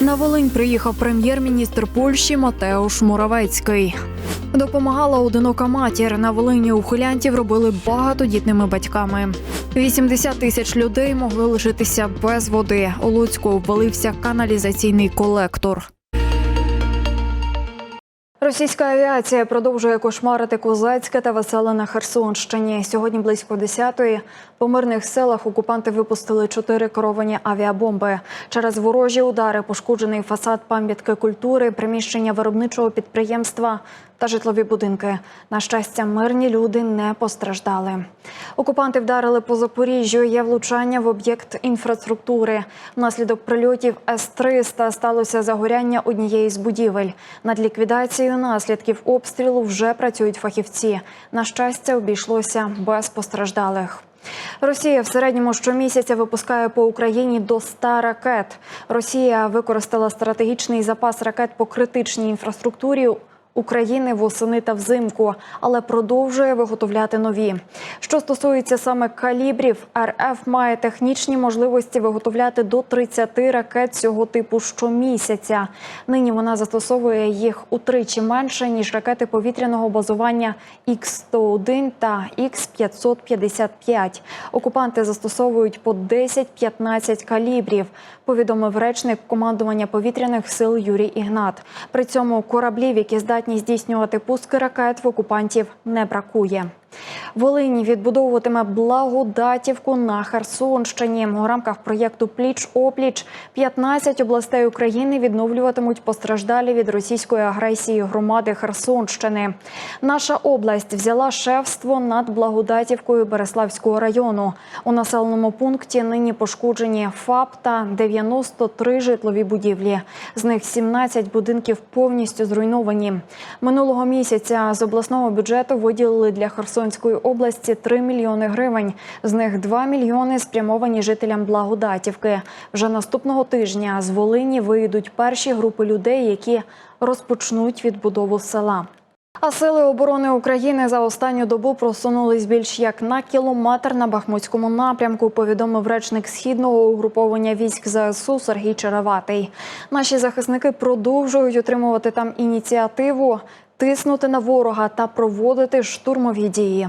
На Волинь приїхав прем'єр-міністр Польщі Матеуш Муравецький. Допомагала одинока матір. На Волині ухилянтів робили багатодітними батьками. 80 тисяч людей могли лишитися без води. У Луцьку обвалився каналізаційний колектор. Російська авіація продовжує кошмарити Козацьке та Веселе на Херсонщині. Сьогодні близько 10-ї по мирних селах окупанти випустили чотири керовані авіабомби. Через ворожі удари пошкоджений фасад пам'ятки культури, приміщення виробничого підприємства та житлові будинки. На щастя, мирні люди не постраждали. Окупанти вдарили по Запоріжжю. Є влучання в об'єкт інфраструктури. Внаслідок прильотів С-300 сталося загоряння однієї з будівель. Над ліквідацією наслідків обстрілу вже працюють фахівці. На щастя, обійшлося без постраждалих. Росія в середньому щомісяця випускає по Україні до 100 ракет. Росія використала стратегічний запас ракет по критичній інфраструктурі. України восени та взимку, але продовжує виготовляти нові. Що стосується саме калібрів, РФ має технічні можливості виготовляти до 30 ракет цього типу щомісяця. Нині вона застосовує їх утричі менше ніж ракети повітряного базування Х-101 та Х-555. Окупанти застосовують по 10-15 калібрів. Повідомив речник командування повітряних сил Юрій Ігнат. При цьому кораблів, які здатні здійснювати пуски ракет, в окупантів не бракує. Волині відбудовуватиме благодатівку на Херсонщині. У рамках проєкту Пліч опліч 15 областей України відновлюватимуть постраждалі від російської агресії громади Херсонщини. Наша область взяла шефство над благодатівкою Береславського району. У населеному пункті нині пошкоджені ФАП та 93 житлові будівлі. З них 17 будинків повністю зруйновані. Минулого місяця з обласного бюджету виділили для Херсонської області 3 мільйони гривень. З них 2 мільйони спрямовані жителям Благодатівки. Вже наступного тижня з Волині виїдуть перші групи людей, які розпочнуть відбудову села. А сили оборони України за останню добу просунулись більш як на кілометр на Бахмутському напрямку. Повідомив речник східного угруповання військ ЗСУ Сергій Череватий. Наші захисники продовжують отримувати там ініціативу, тиснути на ворога та проводити штурмові дії.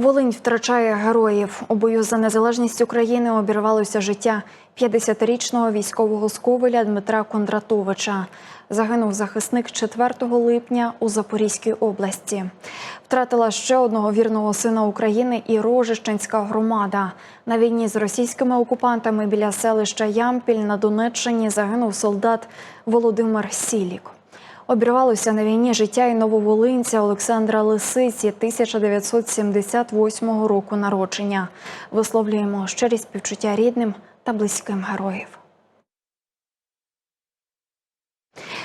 Волинь втрачає героїв. У бою за незалежність України обірвалося життя 50-річного військового сковеля Дмитра Кондратовича. Загинув захисник 4 липня у Запорізькій області. Втратила ще одного вірного сина України і Рожищенська громада. На війні з російськими окупантами біля селища Ямпіль на Донеччині загинув солдат Володимир Сілік. Обірвалося на війні життя і нововолинця Олександра Лисиці 1978 року народження. Висловлюємо щирі співчуття рідним та близьким героїв.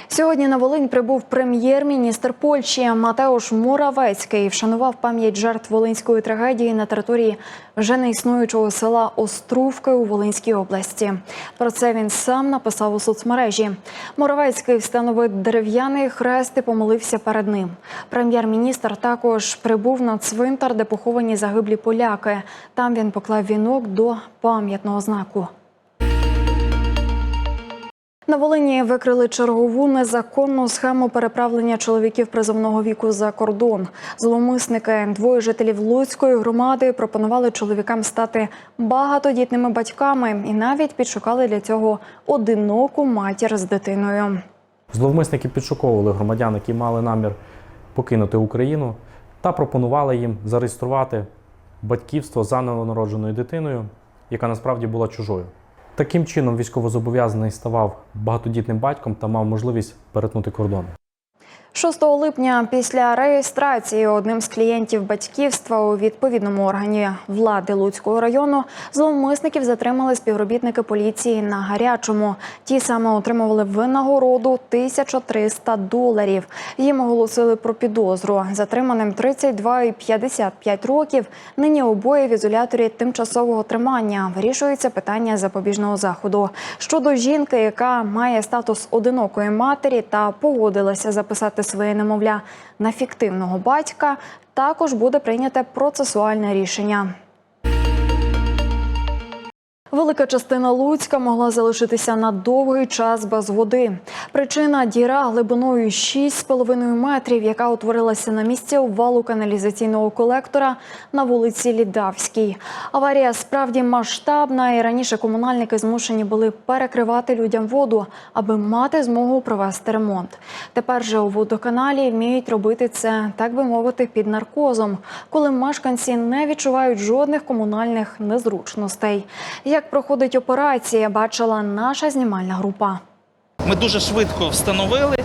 Сьогодні на Волинь прибув прем'єр-міністр Польщі Матеуш Муравецький. Вшанував пам'ять жертв волинської трагедії на території вже неіснуючого села Острувки у Волинській області. Про це він сам написав у соцмережі. Муравецький встановив дерев'яний хрест і помолився перед ним. Прем'єр-міністр також прибув на цвинтар, де поховані загиблі поляки. Там він поклав вінок до пам'ятного знаку. На Волині викрили чергову незаконну схему переправлення чоловіків призовного віку за кордон. Зловмисники, двоє жителів Луцької громади, пропонували чоловікам стати багатодітними батьками і навіть підшукали для цього одиноку матір з дитиною. Зловмисники підшуковували громадян, які мали намір покинути Україну, та пропонували їм зареєструвати батьківство за новонародженою дитиною, яка насправді була чужою. Таким чином, військовозобов'язаний ставав багатодітним батьком та мав можливість перетнути кордон. 6 липня після реєстрації одним з клієнтів батьківства у відповідному органі влади Луцького району зловмисників затримали співробітники поліції на гарячому. Ті саме отримували винагороду 1300 доларів. Їм оголосили про підозру. Затриманим 32 і 55 років. Нині обоє в ізоляторі тимчасового тримання. Вирішується питання запобіжного заходу. Щодо жінки, яка має статус одинокої матері та погодилася записати своє немовля на фіктивного батька, також буде прийняте процесуальне рішення. Велика частина Луцька могла залишитися на довгий час без води. Причина діра глибиною 6,5 метрів, яка утворилася на місці обвалу каналізаційного колектора на вулиці Лідавській. Аварія справді масштабна, і раніше комунальники змушені були перекривати людям воду, аби мати змогу провести ремонт. Тепер же у водоканалі вміють робити це, так би мовити, під наркозом, коли мешканці не відчувають жодних комунальних незручностей. Як проходить операція, бачила наша знімальна група. Ми дуже швидко встановили,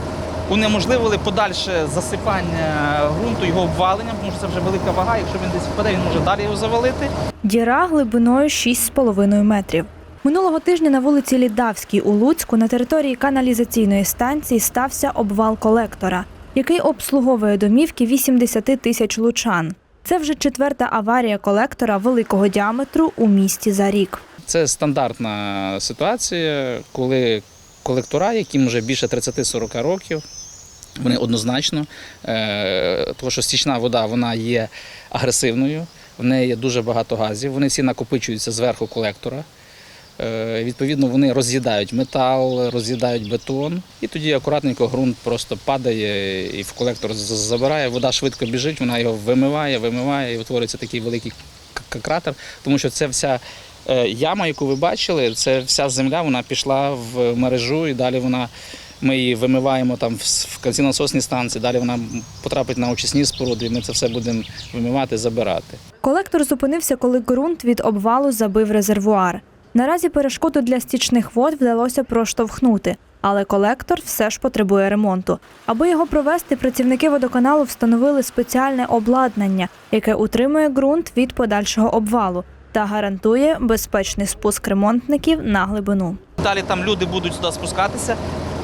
унеможливили подальше засипання ґрунту, його обвалення, тому що це вже велика вага. Якщо він десь впаде, він може далі його завалити. Діра глибиною 6,5 метрів. Минулого тижня на вулиці Лідавській у Луцьку на території каналізаційної станції стався обвал колектора, який обслуговує домівки 80 тисяч лучан. Це вже четверта аварія колектора великого діаметру у місті за рік. Це стандартна ситуація, коли колектора, яким вже більше 30-40 років, вони однозначно, е, тому що стічна вода вона є агресивною, в неї є дуже багато газів, вони всі накопичуються зверху колектора. Е, Відповідно, вони роз'їдають метал, роз'їдають бетон, і тоді акуратненько ґрунт просто падає і в колектор забирає. Вода швидко біжить, вона його вимиває, вимиває, і утворюється такий великий кратер, тому що це вся яма, яку ви бачили, це вся земля, вона пішла в мережу, і далі вона. Ми її вимиваємо там в кінці насосні станції, далі вона потрапить на очисні споруди, і ми це все будемо вимивати, забирати. Колектор зупинився, коли ґрунт від обвалу забив резервуар. Наразі перешкоду для стічних вод вдалося проштовхнути, але колектор все ж потребує ремонту. Аби його провести, працівники водоканалу встановили спеціальне обладнання, яке утримує ґрунт від подальшого обвалу та гарантує безпечний спуск ремонтників на глибину. Далі там люди будуть сюди спускатися,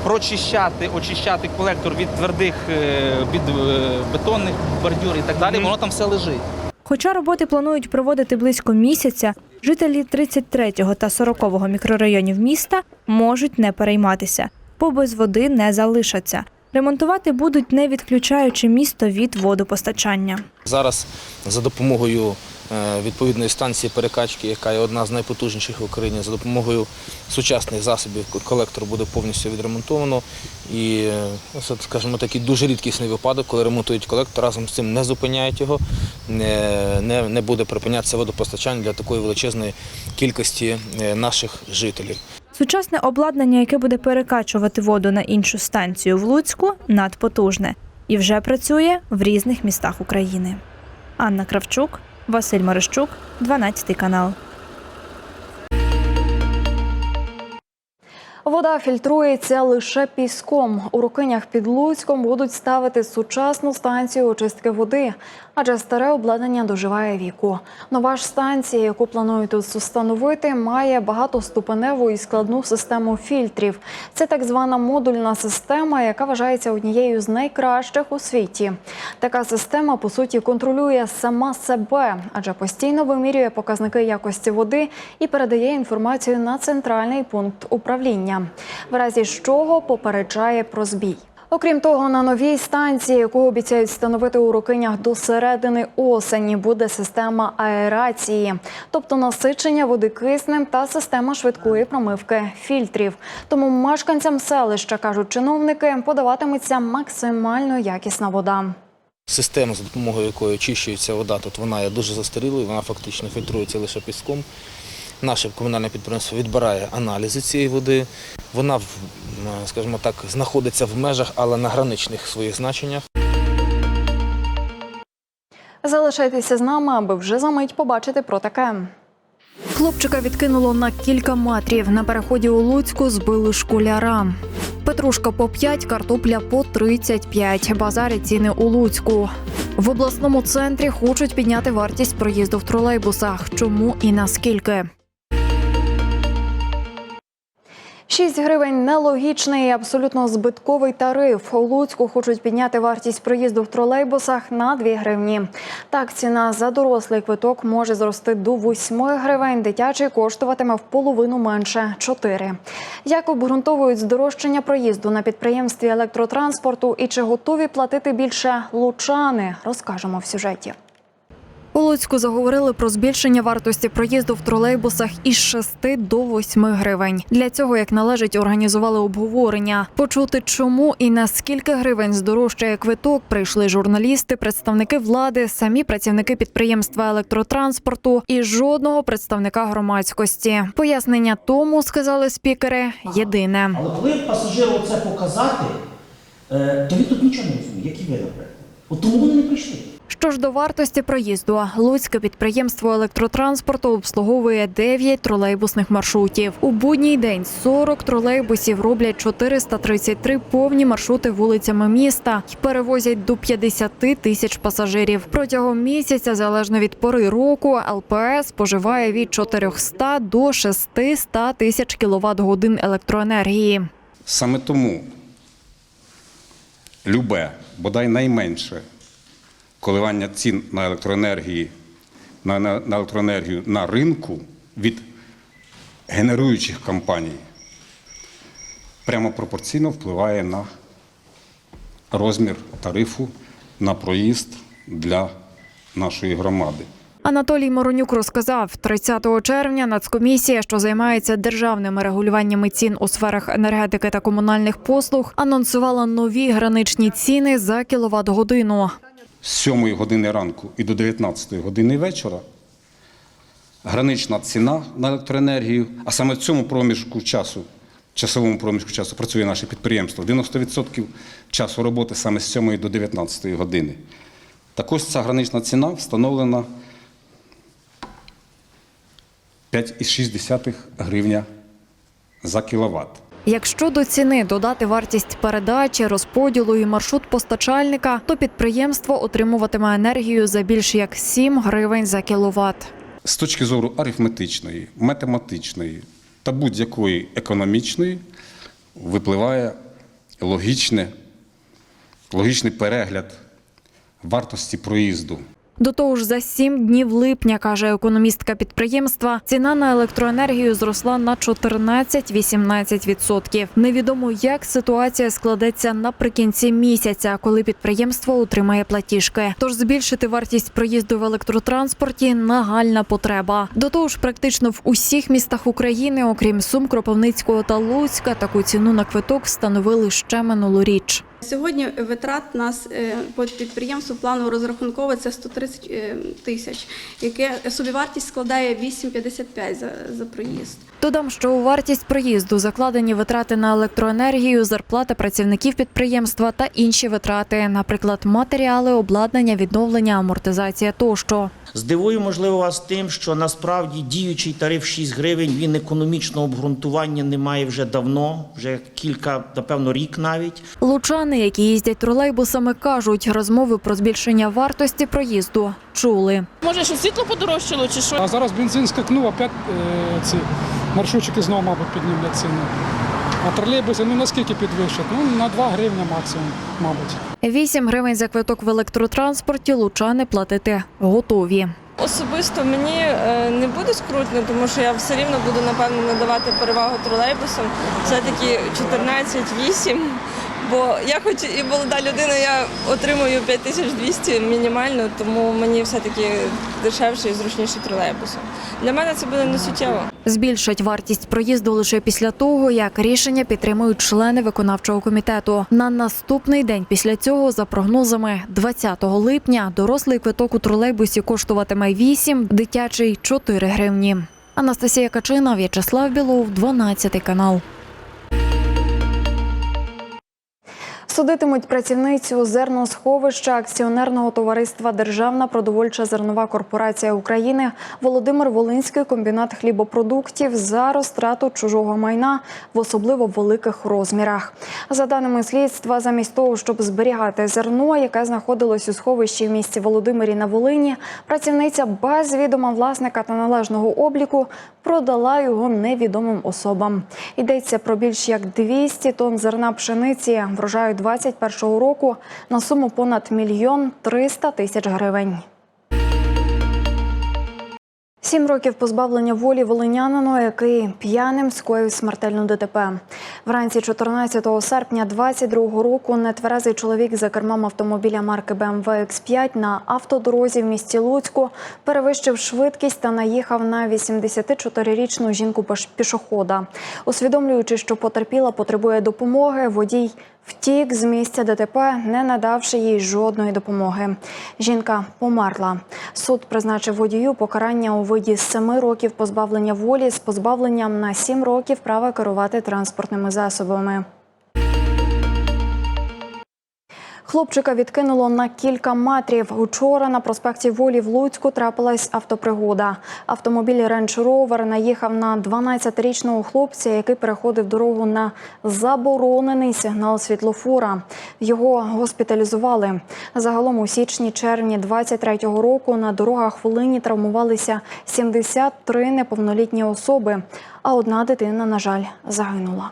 прочищати, очищати колектор від твердих, е, від е, бетонних бордюр і так далі. Воно там все лежить. Хоча роботи планують проводити близько місяця, жителі 33-го та 40-го мікрорайонів міста можуть не перейматися, бо без води не залишаться. Ремонтувати будуть не відключаючи місто від водопостачання. Зараз за допомогою відповідної станції перекачки, яка є одна з найпотужніших в Україні, за допомогою сучасних засобів колектор буде повністю відремонтовано. І е, це, скажімо, такий дуже рідкісний випадок, коли ремонтують колектор, разом з цим не зупиняють його, не, не, не буде припинятися водопостачання для такої величезної кількості е, наших жителів. Сучасне обладнання, яке буде перекачувати воду на іншу станцію в Луцьку, надпотужне і вже працює в різних містах України. Анна Кравчук, Василь Марищук, 12 канал. Вода фільтрується лише піском. У Рукинях під Луцьком будуть ставити сучасну станцію очистки води, адже старе обладнання доживає віку. Нова ж станція, яку планують тут встановити, має багатоступеневу і складну систему фільтрів. Це так звана модульна система, яка вважається однією з найкращих у світі. Така система по суті контролює сама себе, адже постійно вимірює показники якості води і передає інформацію на центральний пункт управління, в разі чого попереджає про збій. Окрім того, на новій станції, яку обіцяють встановити у Рокинях до середини осені, буде система аерації, тобто насичення води киснем та система швидкої промивки фільтрів. Тому мешканцям селища кажуть чиновники, подаватиметься максимально якісна вода. Система, за допомогою якої очищується вода, тут вона є дуже застарілою, вона фактично фільтрується лише піском. Наше комунальне підприємство відбирає аналізи цієї води. Вона, скажімо так, знаходиться в межах, але на граничних своїх значеннях. Залишайтеся з нами, аби вже за мить побачити про таке. Хлопчика відкинуло на кілька метрів. На переході у Луцьку збили школяра. Петрушка по 5, картопля по 35. Базарять ціни у Луцьку. В обласному центрі хочуть підняти вартість проїзду в тролейбусах. Чому і наскільки? 6 гривень нелогічний і абсолютно збитковий тариф. У Луцьку хочуть підняти вартість проїзду в тролейбусах на 2 гривні. Так, ціна за дорослий квиток може зрости до 8 гривень. Дитячий коштуватиме в половину менше 4. Як обґрунтовують здорожчання проїзду на підприємстві електротранспорту і чи готові платити більше лучани, розкажемо в сюжеті. У Луцьку заговорили про збільшення вартості проїзду в тролейбусах із 6 до 8 гривень. Для цього, як належить, організували обговорення. Почути, чому і на скільки гривень здорожчає квиток, прийшли журналісти, представники влади, самі працівники підприємства електротранспорту і жодного представника громадськості. Пояснення тому, сказали спікери, єдине. Але коли пасажиру це показати, е, то він тут нічого не розуміє, як і ви, наприклад. От тому вони не прийшли. Що ж до вартості проїзду, Луцьке підприємство електротранспорту обслуговує 9 тролейбусних маршрутів. У будній день 40 тролейбусів роблять 433 повні маршрути вулицями міста і перевозять до 50 тисяч пасажирів. Протягом місяця, залежно від пори року, ЛПС споживає від 400 до 600 тисяч кіловат годин електроенергії. Саме тому любе, бодай найменше коливання цін на електроенергії, на, на, на електроенергію на ринку від генеруючих компаній прямо пропорційно впливає на розмір тарифу на проїзд для нашої громади. Анатолій Моронюк розказав, 30 червня Нацкомісія, що займається державними регулюваннями цін у сферах енергетики та комунальних послуг, анонсувала нові граничні ціни за кіловат годину. З 7 години ранку і до 19 години вечора гранична ціна на електроенергію, а саме в цьому проміжку часу, часовому проміжку часу працює наше підприємство. 90% часу роботи саме з 7 до 19 години. Так ось ця гранична ціна встановлена 5,6 гривня за кіловат. Якщо до ціни додати вартість передачі, розподілу і маршрут постачальника, то підприємство отримуватиме енергію за більш як 7 гривень за кіловат. З точки зору арифметичної, математичної та будь-якої економічної випливає логічне, логічний перегляд вартості проїзду. До того ж, за сім днів липня, каже економістка підприємства, ціна на електроенергію зросла на 14-18%. Невідомо, як ситуація складеться наприкінці місяця, коли підприємство отримає платіжки. Тож збільшити вартість проїзду в електротранспорті нагальна потреба. До того ж, практично в усіх містах України, окрім Сум, Кропивницького та Луцька, таку ціну на квиток встановили ще минулоріч. Сьогодні витрат нас е, по підприємству планово розрахункове це 130 е, тисяч, яке собівартість складає 8,55 за, за проїзд. Додам, що у вартість проїзду закладені витрати на електроенергію, зарплата працівників підприємства та інші витрати, наприклад, матеріали, обладнання, відновлення, амортизація тощо. Здивую, можливо, вас тим, що насправді діючий тариф 6 гривень, він економічного обґрунтування не має вже давно, вже кілька, напевно, рік навіть. Лучани, які їздять тролейбусами, кажуть, розмови про збільшення вартості проїзду чули. Може, що світло подорожчало чи що? А зараз бензин скакнув, опять е, ці маршрутчики знову, мабуть, піднімуть ціни. А тролейбуси ну наскільки підвищать? Ну на 2 гривні максимум, мабуть. 8 гривень за квиток в електротранспорті лучани платити готові. Особисто мені е, не буде скрутно, тому що я все рівно буду напевно надавати перевагу тролейбусам. Все-таки 14-8. Бо я хоч і молода людина, я отримую 5200 мінімально, тому мені все-таки дешевше і зручніше тролейбусом. Для мене це буде не суттєво. Збільшать вартість проїзду лише після того, як рішення підтримують члени виконавчого комітету. На наступний день після цього, за прогнозами, 20 липня дорослий квиток у тролейбусі коштуватиме 8, дитячий 4 гривні. Анастасія Качина, В'ячеслав Білов, 12 канал. Судитимуть працівницю зерносховища акціонерного товариства Державна продовольча зернова корпорація України Володимир Волинський комбінат хлібопродуктів за розтрату чужого майна в особливо великих розмірах. За даними слідства, замість того, щоб зберігати зерно, яке знаходилось у сховищі в місті Володимирі на Волині, працівниця без відома власника та належного обліку продала його невідомим особам. Йдеться про більш як 200 тонн зерна пшениці врожаю 21-го року на суму понад мільйон 300 тисяч гривень. Сім років позбавлення волі волинянину, який п'яним скоїв смертельну ДТП. Вранці 14 серпня 22 року нетверезий чоловік за кермом автомобіля марки BMW X5 на автодорозі в місті Луцьку перевищив швидкість та наїхав на 84-річну жінку пішохода. Усвідомлюючи, що потерпіла потребує допомоги, водій Втік з місця ДТП, не надавши їй жодної допомоги. Жінка померла. Суд призначив водію покарання у виді семи років позбавлення волі з позбавленням на сім років права керувати транспортними засобами. Хлопчика відкинуло на кілька метрів. Учора на проспекті Волі в Луцьку трапилась автопригода. Автомобіль Range Rover наїхав на 12-річного хлопця, який переходив дорогу на заборонений сигнал світлофора. Його госпіталізували. Загалом у січні-червні 23-го року на дорогах Волині травмувалися 73 неповнолітні особи, а одна дитина, на жаль, загинула.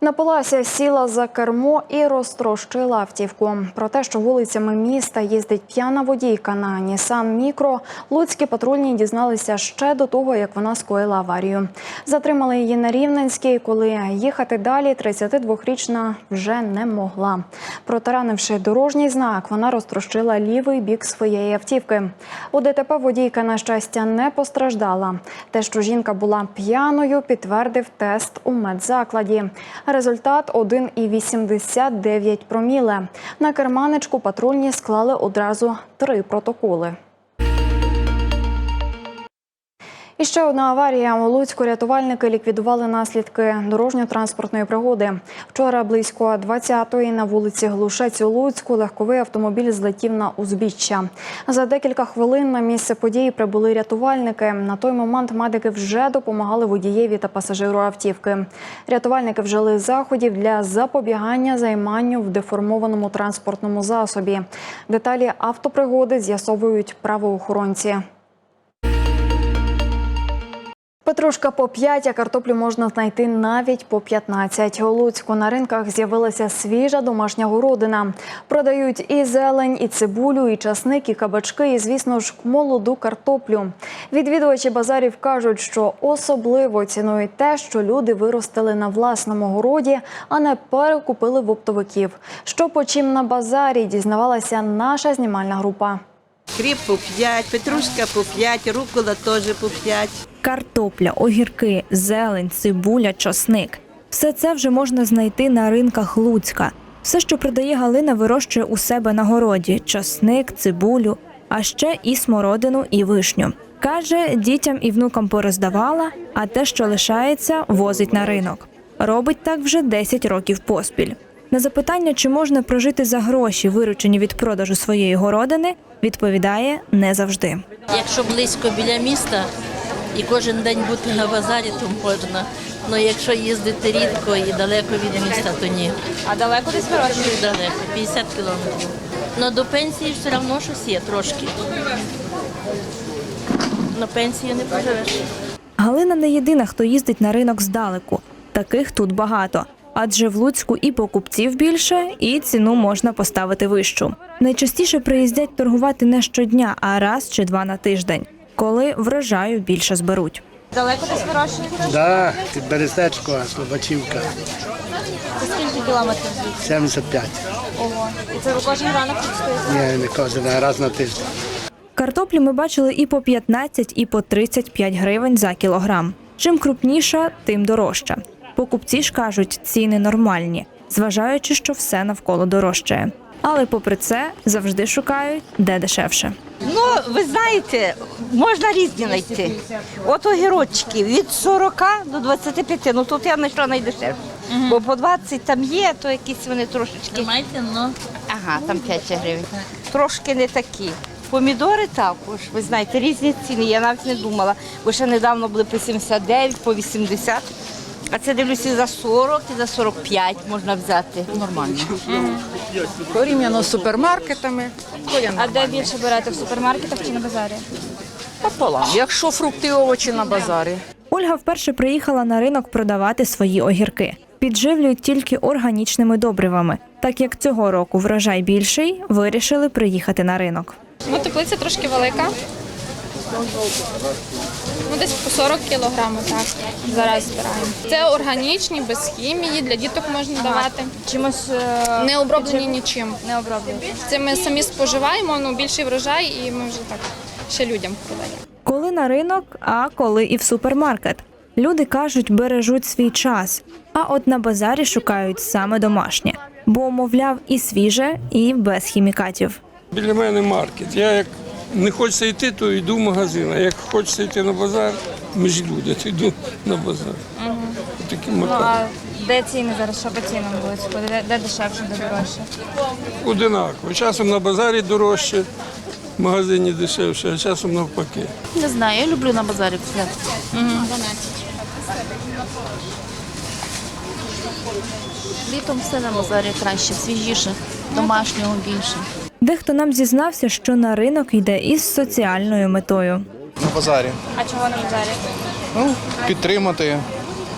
Напилася, сіла за кермо і розтрощила автівку. Про те, що вулицями міста їздить п'яна водійка на Нісан Мікро, луцькі патрульні дізналися ще до того, як вона скоїла аварію. Затримали її на Рівненській, коли їхати далі 32-річна вже не могла. Протаранивши дорожній знак, вона розтрощила лівий бік своєї автівки. У ДТП водійка, на щастя, не постраждала. Те, що жінка була п'яною, підтвердив тест у медзакладі. Результат 1,89 проміле. На керманичку патрульні склали одразу три протоколи. І ще одна аварія у Луцьку. Рятувальники ліквідували наслідки дорожньо-транспортної пригоди. Вчора близько 20-ї на вулиці Глушець у Луцьку легковий автомобіль злетів на узбіччя. За декілька хвилин на місце події прибули рятувальники. На той момент медики вже допомагали водієві та пасажиру автівки. Рятувальники вжили заходів для запобігання займанню в деформованому транспортному засобі. Деталі автопригоди з'ясовують правоохоронці. Петрушка по 5, а картоплю можна знайти навіть по 15. У Луцьку на ринках з'явилася свіжа домашня городина. Продають і зелень, і цибулю, і часник, і кабачки, і, звісно ж, молоду картоплю. Відвідувачі базарів кажуть, що особливо цінують те, що люди виростили на власному городі, а не перекупили в оптовиків. Що по чим на базарі дізнавалася наша знімальна група. Кріп по 5, петрушка по 5, рукола теж по 5. Картопля, огірки, зелень, цибуля, чосник. Все це вже можна знайти на ринках Луцька. Все, що продає Галина, вирощує у себе на городі: чосник, цибулю, а ще і смородину, і вишню. Каже, дітям і внукам пороздавала, а те, що лишається, возить на ринок. Робить так вже 10 років поспіль. На запитання, чи можна прожити за гроші, виручені від продажу своєї городини, відповідає не завжди. Якщо близько біля міста і кожен день бути на базарі, то можна. Ну якщо їздити рідко і далеко від міста, то ні. А далеко десь вирощуєте? Далеко, 50 кілометрів. Ну до пенсії все одно щось є трошки. На пенсію не поживеш. Галина не єдина, хто їздить на ринок здалеку. Таких тут багато. Адже в Луцьку і покупців більше, і ціну можна поставити вищу. Найчастіше приїздять торгувати не щодня, а раз чи два на тиждень, коли врожаю більше зберуть. Далеко десь вирощуєте? Да, під Берестечко, Слобачівка, Це скільки кілометрів звідси? 75. Ого. І це ви кожен ранок тут стоїте? Ні, не кожен, а раз на тиждень. Картоплі ми бачили і по 15, і по 35 гривень за кілограм. Чим крупніша, тим дорожча. Покупці ж кажуть, ціни нормальні, зважаючи, що все навколо дорожчає. Але попри це завжди шукають де дешевше. Ну, ви знаєте, можна різні знайти. От огірочки від 40 до 25, ну тут я знайшла найдешевше. Бо по 20 там є, то якісь вони трошечки. Тримайте, ну. Ага, там 5 гривень. Трошки не такі. Помідори також, ви знаєте, різні ціни. Я навіть не думала, бо ще недавно були по 79, по 80. А це дивлюся за 40 і за 45 можна взяти. Нормально. порівняно з супермаркетами. А де більше берете в супермаркетах чи на базарі? Пополам. Якщо фрукти і овочі на базарі. Ольга вперше приїхала на ринок продавати свої огірки. Підживлюють тільки органічними добривами. Так як цього року врожай більший, вирішили приїхати на ринок. Ну, теплиця трошки велика. Ну, десь по 40 кілограмів, так. Зараз збираємо. Це органічні, без хімії, для діток можна давати. Чимось Не оброблені нічим. не оброблені. Це ми самі споживаємо, ну, більший врожай, і ми вже так ще людям продаємо. Коли на ринок, а коли і в супермаркет. Люди кажуть, бережуть свій час, а от на базарі шукають саме домашнє, бо, мовляв, і свіже, і без хімікатів. Біля мене маркет. Я як не хочеться йти, то йду в магазин. А як хочеться йти на базар, ми ж люди, то йду на базар. Такі Ну а де ціни зараз? Що по цінам будуть? Де, де дешевше, де дорожче? Одинаково. Часом на базарі дорожче, в магазині дешевше, а часом навпаки. Не знаю, я люблю на базарі купляти. Літом все на базарі краще, свіжіше, домашнього більше. Дехто нам зізнався, що на ринок йде із соціальною метою. На базарі. А чого на базарі? Ну, підтримати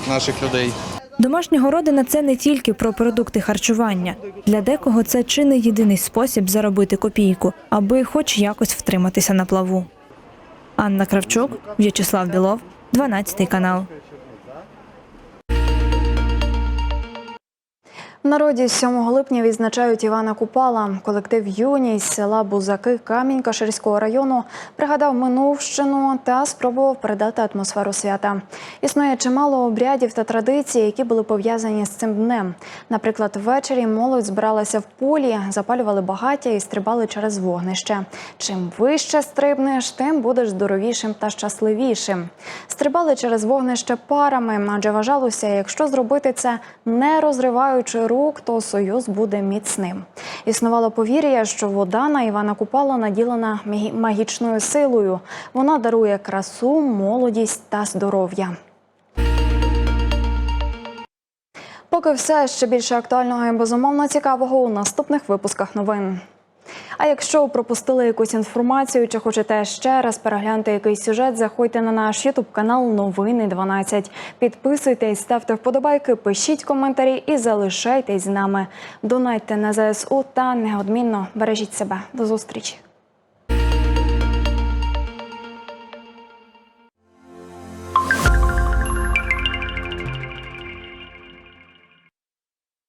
наших людей. Домашня городина це не тільки про продукти харчування. Для декого це чи не єдиний спосіб заробити копійку, аби хоч якось втриматися на плаву. Анна Кравчук, В'ячеслав Білов, 12 канал. Народі 7 липня відзначають Івана Купала. Колектив Юність з села Бузаки Камінь-Каширського району пригадав минувщину та спробував передати атмосферу свята. Існує чимало обрядів та традицій, які були пов'язані з цим днем. Наприклад, ввечері молодь збиралася в полі, запалювали багаття і стрибали через вогнище. Чим вище стрибнеш, тим будеш здоровішим та щасливішим. Стрибали через вогнище парами, адже вважалося, якщо зробити це не розриваючи рук, то союз буде міцним. Існувало повір'я, що вода на Івана Купала наділена магічною силою. Вона дарує красу, молодість та здоров'я. Поки все ще більше актуального і безумовно цікавого у наступних випусках новин. А якщо пропустили якусь інформацію чи хочете ще раз переглянути якийсь сюжет, заходьте на наш ютуб канал Новини 12. Підписуйтесь, ставте вподобайки, пишіть коментарі і залишайтесь з нами. Донайте на ЗСУ та неодмінно бережіть себе. До зустрічі.